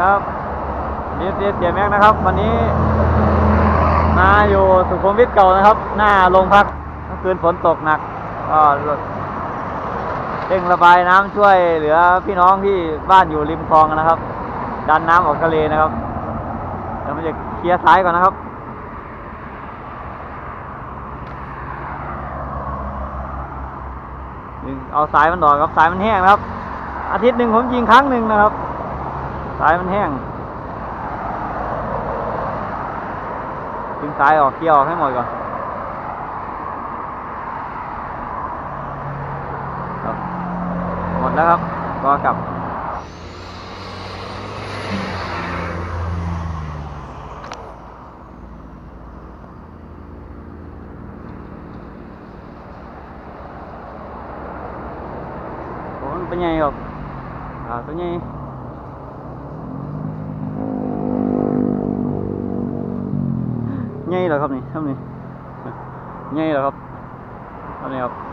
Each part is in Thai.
ครับนี่เสียเสียแม็กนะครับ วันนี้มาอยู่สุขุมวิทเก่านะครับ หน้าโรงพักเมื่อคืนฝนตกหนักก็เร่งระบายน้ำช่วยเหลือพี่น้องที่บ้านอยู่ริมคลองนะครับ ดันน้ำออกทะเลนะครับเดี๋ยวมันจะเคลียร์สายก่อนนะครับเอาสายมันดอกครับสายมันแห้งครับ อาทิตย์หนึ่งผมยิงครั้งหนึ่งนะครับ สายมันแห้งดึงสายออกเกี่ยวออกให้หมดก่อนครับหมดแล้วครับก็กลับโอ้มันเป็นไงครับอ่าตัวใใหญ่เหรอครับนี่ครับนี่ใหญ่เหรอครับอันนี้ครับ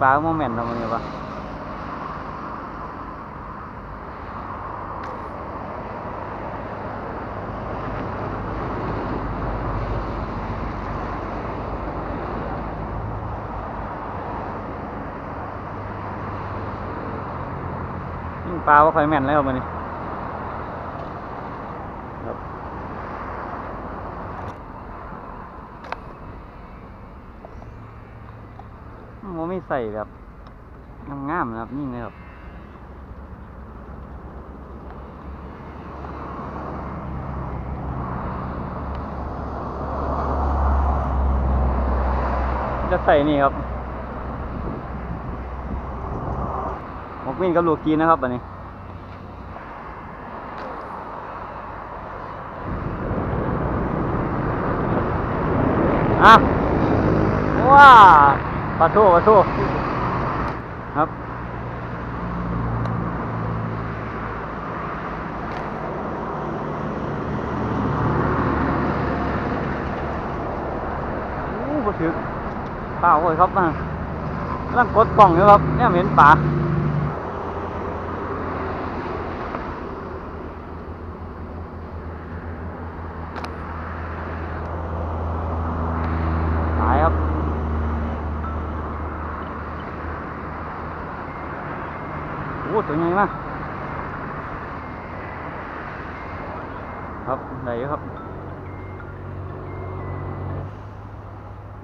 ปลาโมเมนต์ตรงนี้ปะปลาว่าคอยแม่นแล้วมันนี่ครับ มันไม่ใส่แบบงามๆนะครับ นี่นะครับจะใส่นี่ครับหมกมิ้นกับลูกกีนะครับอันนี้อะว้า ปลาทูปลาทูครับโอ้บ่ถึกเปล่าเลยครับมากำลังกดกล่องอยู่ครับเนี่ยเห็นปลาตายครับ โอ้ ตัวใหญ่มากครับไหนครับ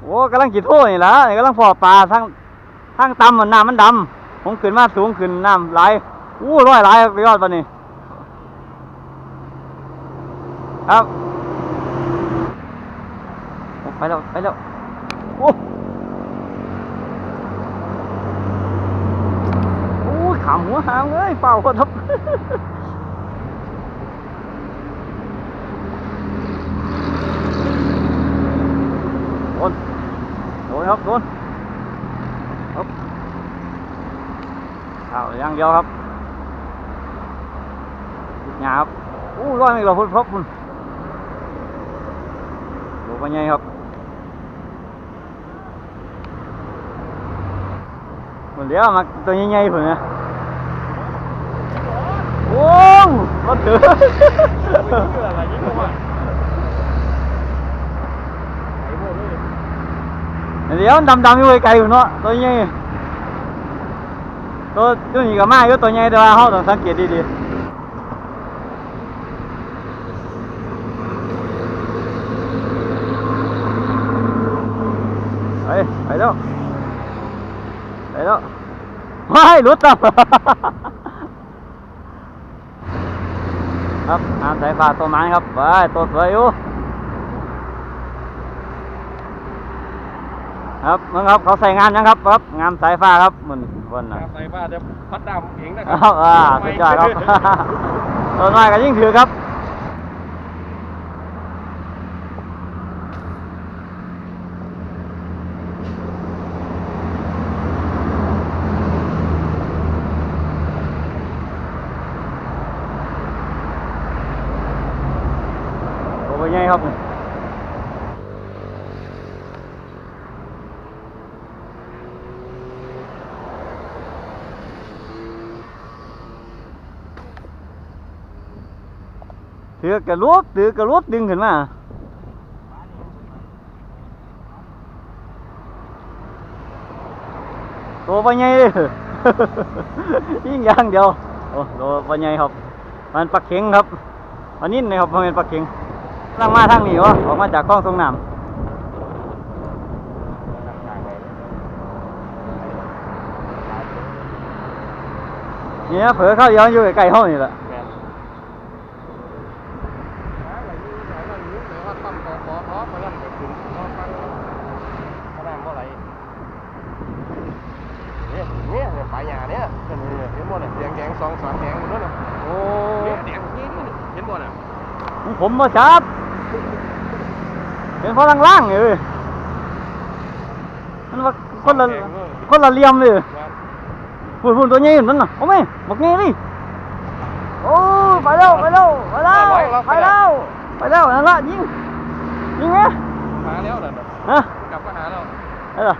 โอ้กำลังกี่โท่นี่ละกำลังพอปลาทั้งทั้งตำมันน้ำมันดำผมขึ้นมาสูงขึ้นน้ำไหลายอู้ร้อยไหลายไปยอดปะนี่ครับ ไปแล้ว ไปแล้ว โอ้ โอ้ยขำหัวหางเลยเปล่าก็ทับโดนโดนครับโดนครับเอาอย่างเดียวครับหยาบอู้ร้อยไม่กว่าพุ่นพบพุ่นดูไปไงครับหมดแล้วมาตัวใหญ่ๆพุ่นนะโอ้ งรถถือเดี๋ยวดำดำๆอยู่ไกลๆอยู่เนาะตัวใหญ่ตัว ครับน้ำสายฟ้าตัวไม้ครับไปตัวสวยอยู่ครับมึงครับเขาใส่งานยังครับครับ งานสายฟ้าครับมันวันน่ะใส่ฟ้าจะพัดดำเองนะคครัรับอ่าสุดยอดครับต้นไม้ก็ยิ่งถือครับ ใหญ่ครับถือกระลุดถือกระลุดดึงขึ้นมาตัวปลาใหญ่เลยยิ่งย่างเดียวโอ้ตัวปลาใหญ่ครับ มันปลาเข็งครับ อันนี้นะครับมันเป็นปลาเข็ง ตั้งมาทางนี้วะออกมาจากกล้องทรงน้ำเนี่ยเผลอเข้าย้อนอยู่ใกล้ห้องนี่แหละแม่นหาอะไก่หาอะไรอยู่แต่ว่าตั้มแล้วก็ขึ้นท้อฟังขนาดเมื่อไหร่เนี่ยเนี่ยเนี่ยปลายหยาเนี่ยเห็นห็นบ่เนี่ยแดงแดงสองสามแดงหมดแล้วน่ะโอ้เนี่ยแดงนี่นี่เห็นบ่น่ะผมมาจับ เป็นเพราะล่างๆนี่เลยมันว่าคนละคนละเหลี่ยมเลยแม่นพูดพูดตัวใหญ่นั่นน่ะเอาไหมบอกไงดิโอ้ยไปแล้วไปแล้วไปแล้วไปแล้วไปแล้วนั่นละยิงยิงไหมหาแล้วนั่นน่ะฮะกลับมาหาแล้วไอ้ล่ะ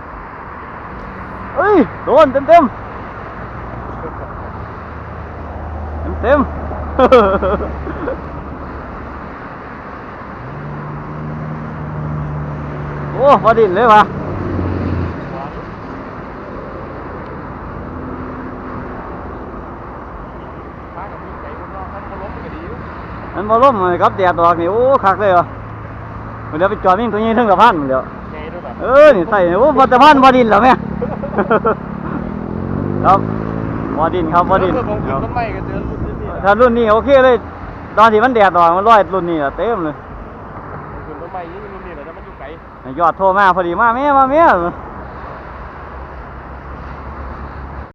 เอ้ยโดนเต็มเต็มเต็มเต็ม โอ้พอดินเลยว่ะพากับมีใจคนนอกเขาก็ล้มก็ดีอยู่มันบ่ล่มเลยครับแดดออกนี่โอ้คักเลยว่ะเดี๋ยวไปจอดมิ่งตัวนี้ถึงกับพันเดี๋ยวไงด้วยแบบเออนี่ใส่โอ้วัตพันบอดินเหรอแม่ครับบอดินครับบอดินเออผมคขึ้นรับต้นไม้ก็เจอรุ่นนี้นี่แหละถ้ารุ่นนี้โอเคเลย ตอนที่มันแดดออกมันร้อยรุ่นนี้อะเต็มเลย ยอดโทรมาพอดีมาแม่มาแม่